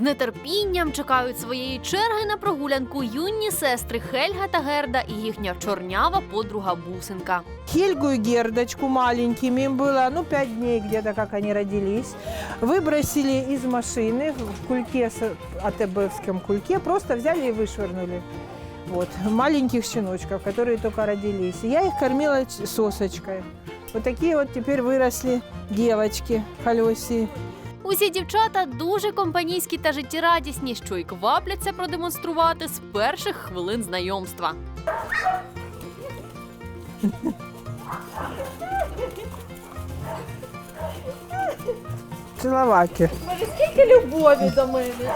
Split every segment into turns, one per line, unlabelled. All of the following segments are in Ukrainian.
нетерпінням чекають своєї черги на прогулянку юні сестри Хельга та Герда і їхня чорнява подруга Бусинка.
Хельгу и Гердочку маленькими, им было ну, пять дней где-то, как они родились, выбросили из машины в кульке, с- АТБовском кульке, просто взяли и вышвырнули. Вот, маленьких щеночков, которые только родились. И Я их кормила ч- сосочкой. Вот такие вот теперь выросли девочки, колеси.
Усі дівчата дуже компанійські та життєрадісні, що й квапляться продемонструвати з перших хвилин знайомства.
Целоваки.
любові до мене.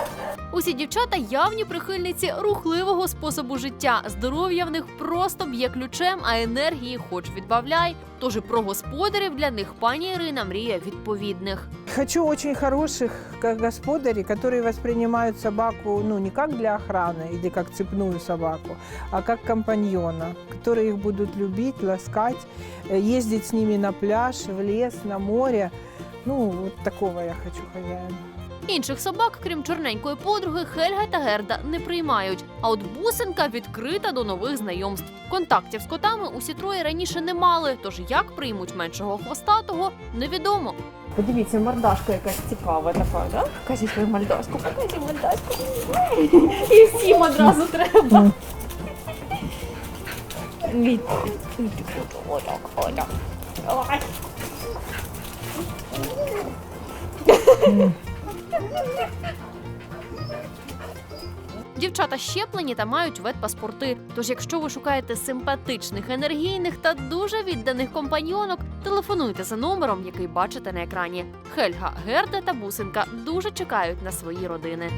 Усі дівчата явні прихильниці рухливого способу життя. Здоров'я в них просто б'є ключем, а енергії хоч відбавляй. Тож і про господарів для них пані Ірина мріє відповідних.
Хочу очень хороших как господарей, которые воспринимают собаку ну, не как для охраны или как цепную собаку, а как компаньона, которые их будут любить, ласкать, э, ездить с ними на пляж, в лес, на море. Ну, вот такого я хочу хозяина.
Інших собак, крім чорненької подруги, Хельга та Герда не приймають. А от бусинка відкрита до нових знайомств. Контактів з котами усі троє раніше не мали. Тож як приймуть меншого хвостатого, невідомо.
Подивіться, мордашка якась цікава така, да? Покажи свою мордашку, покажи мордашку. І всім одразу треба. Отак.
Дівчата щеплені та мають ветпаспорти. Тож, якщо ви шукаєте симпатичних, енергійних та дуже відданих компаньйонок, телефонуйте за номером, який бачите на екрані. Хельга, Герда та Бусинка дуже чекають на свої родини.